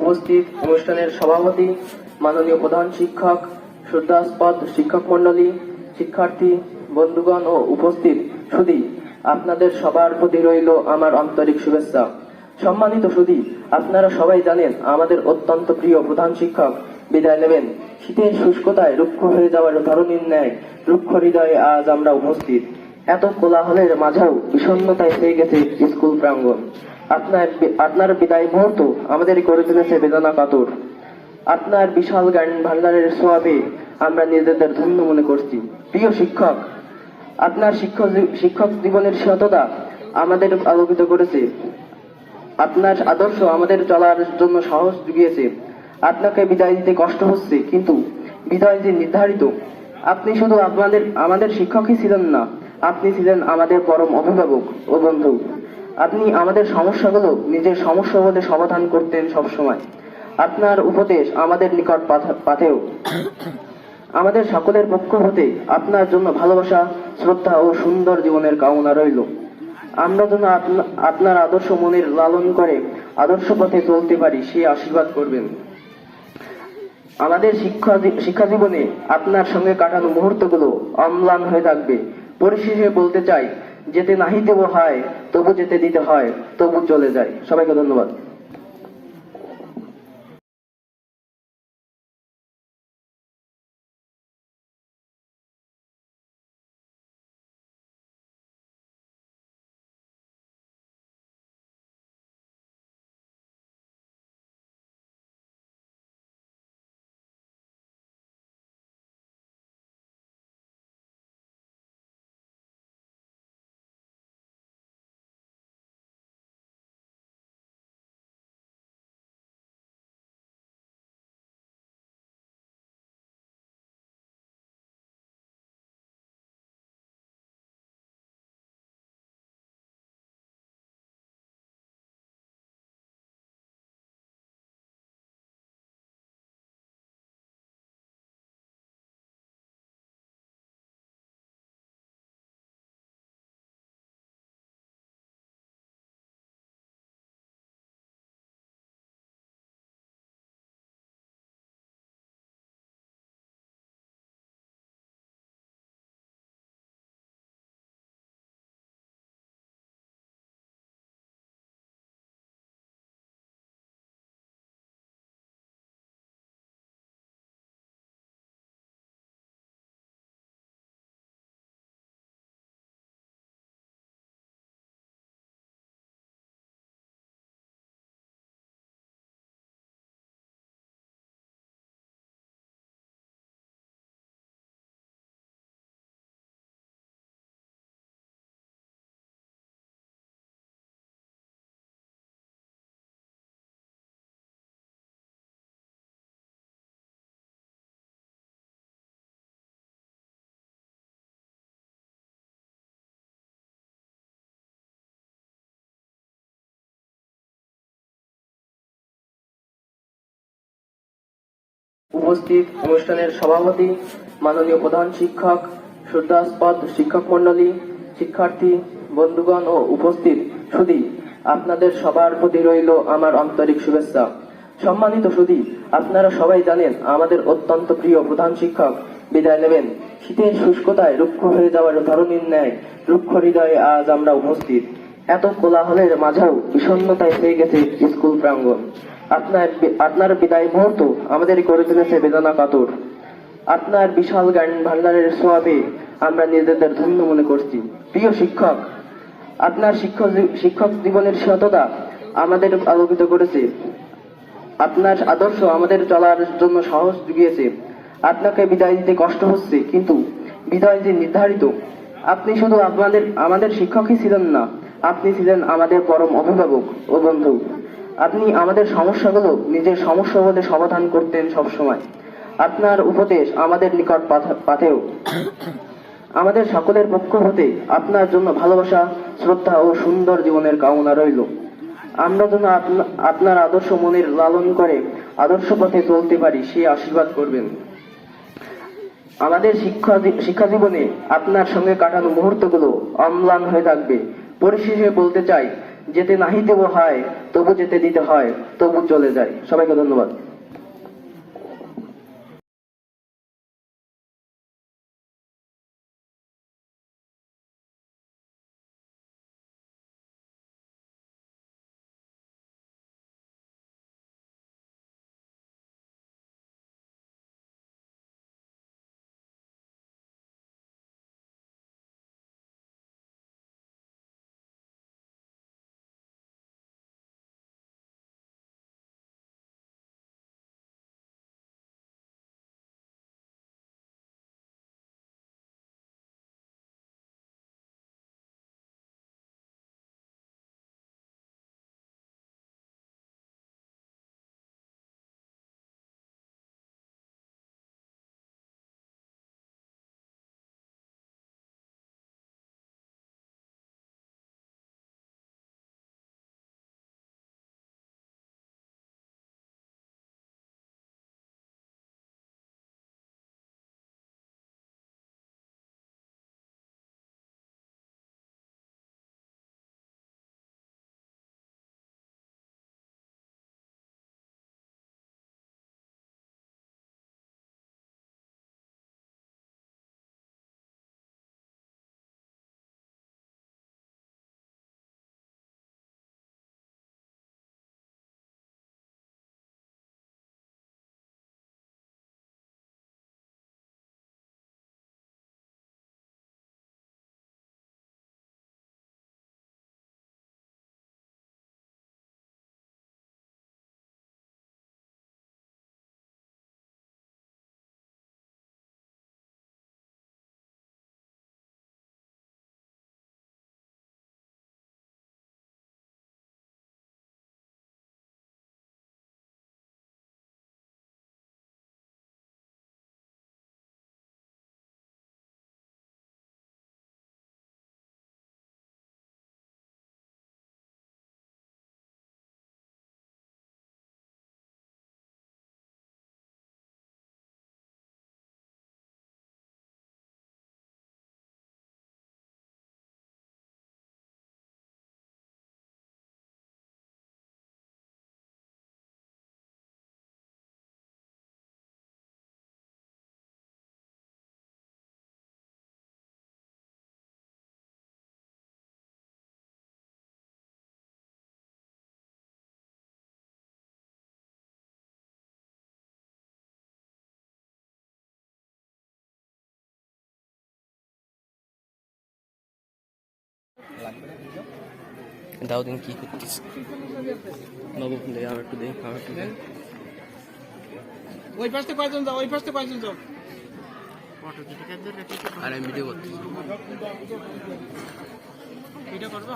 উপস্থিত অনুষ্ঠানের সভাপতি, মাননীয় প্রধান শিক্ষক শ্রদ্ধাস্পদ শিক্ষক মন্ডলী শিক্ষার্থী, বন্ধুগণ ও উপস্থিত। সুদী আপনাদের সবার প্রতি রইল আমার আন্তরিক শুভেচ্ছা। সম্মানিত সুদী আপনারা সবাই জানেন আমাদের অত্যন্ত প্রিয় প্রধান শিক্ষক, বিদায় নেবেন। শীতের শুষ্কতায় রুক্ষ হয়ে যাওয়ার ধরনীর ন্যায়, রুক্ষ হৃদয়ে আজ আমরা উপস্থিত। এত কোলাহলের মাঝেও বিষণ্ণতায় হয়ে গেছে স্কুল প্রাঙ্গণ। আপনার আপনার বিদায় মুহূর্ত আমাদের করে তুলেছে বেদনা কাতর আপনার বিশাল জ্ঞান ভান্ডারের সোয়াবে আমরা নিজেদের ধন্য মনে করছি। প্রিয় শিক্ষক, আপনার শিক্ষক শিক্ষক জীবনের সততা আমাদের আলোকিত করেছে। আপনার আদর্শ আমাদের চলার জন্য সাহস জুগিয়েছে। আপনাকে বিদায় দিতে কষ্ট হচ্ছে, কিন্তু বিদায় যে নির্ধারিত, আপনি শুধু আপনাদের আমাদের শিক্ষকই ছিলেন না, আপনি ছিলেন আমাদের পরম অভিভাবক ও বন্ধু। আপনি আমাদের সমস্যাগুলো নিজের সমস্যা বলে সমাধান করতেন সবসময়। আপনার উপদেশ আমাদের নিকট পাথা- পাথেয় আমাদের সকলের পক্ষ হতে আপনার জন্য ভালোবাসা, শ্রদ্ধা ও সুন্দর জীবনের কামনা রইল। আমরা যেন আপনা- আপনার আদর্শ মনের লালন করে আদর্শ পথে চলতে পারি, সে আশীর্বাদ করবেন। আমাদের শিক্ষা শিক্ষা জীবনে আপনার সঙ্গে কাটানো মুহূর্তগুলো অম্লান হয়ে থাকবে। পরিশেষে বলতে চাই যেতে নাহি দেব হয় তবু যেতে দিতে হয় তবু চলে যায়। সবাইকে ধন্যবাদ। উপস্থিত অনুষ্ঠানের সভাপতি, মাননীয় প্রধান শিক্ষক শ্রদ্ধাস্পদ শিক্ষক মন্ডলী শিক্ষার্থী, বন্ধুগণ ও উপস্থিত। সুদী, আপনাদের সবার প্রতি রইল আমার আন্তরিক শুভেচ্ছা। সম্মানিত সুদী, আপনারা সবাই জানেন আমাদের অত্যন্ত প্রিয় প্রধান শিক্ষক, বিদায় নেবেন। শীতের শুষ্কতায় রুক্ষ হয়ে যাওয়ার ধরনীর ন্যায়, রুক্ষ হৃদয়ে আজ আমরা উপস্থিত। এত কোলাহলের মাঝেও বিষণ্ণতায় হয়ে গেছে স্কুল প্রাঙ্গণ। আপনার আপনার বিদায় মুহূর্ত আমাদের করে তুলেছে বেদনা কাতর। আপনার বিশাল জ্ঞান ভান্ডারের সোয়াবে আমরা নিজেদের ধন্য মনে করছি। প্রিয় শিক্ষক, আপনার শিক্ষক শিক্ষক জীবনের সততা আমাদের আলোকিত করেছে। আপনার আদর্শ আমাদের চলার জন্য সাহস জুগিয়েছে। আপনাকে বিদায় দিতে কষ্ট হচ্ছে, কিন্তু বিদায় যে নির্ধারিত, আপনি শুধু আপনাদের আমাদের শিক্ষকই ছিলেন না, আপনি ছিলেন আমাদের পরম অভিভাবক ও বন্ধু। আপনি আমাদের সমস্যাগুলো নিজের সমস্যা বলে সমাধান করতেন সবসময়। আপনার উপদেশ আমাদের নিকট পাথা- পাথেয় আমাদের সকলের পক্ষ হতে আপনার জন্য ভালোবাসা, শ্রদ্ধা ও সুন্দর জীবনের কামনা রইল। আমরা যেন আপনা- আপনার আদর্শ মনের লালন করে আদর্শ পথে চলতে পারি, সে আশীর্বাদ করবেন। আমাদের শিক্ষা শিক্ষা জীবনে আপনার সঙ্গে কাটানো মুহূর্তগুলো অম্লান হয়ে থাকবে। পরিশেষে বলতে চাই যেতে নাহি হয় তবু যেতে দিতে হয় তবু চলে যায়। সবাইকে ধন্যবাদ। দাও দিন কি করছিস বাবু দে আর একটু দে আর একটু দে। ওই পাশে কয়জন যাও ওই পাশে কয়জন যাও? আর আমি ভিডিও করতেছি। এটা করবা?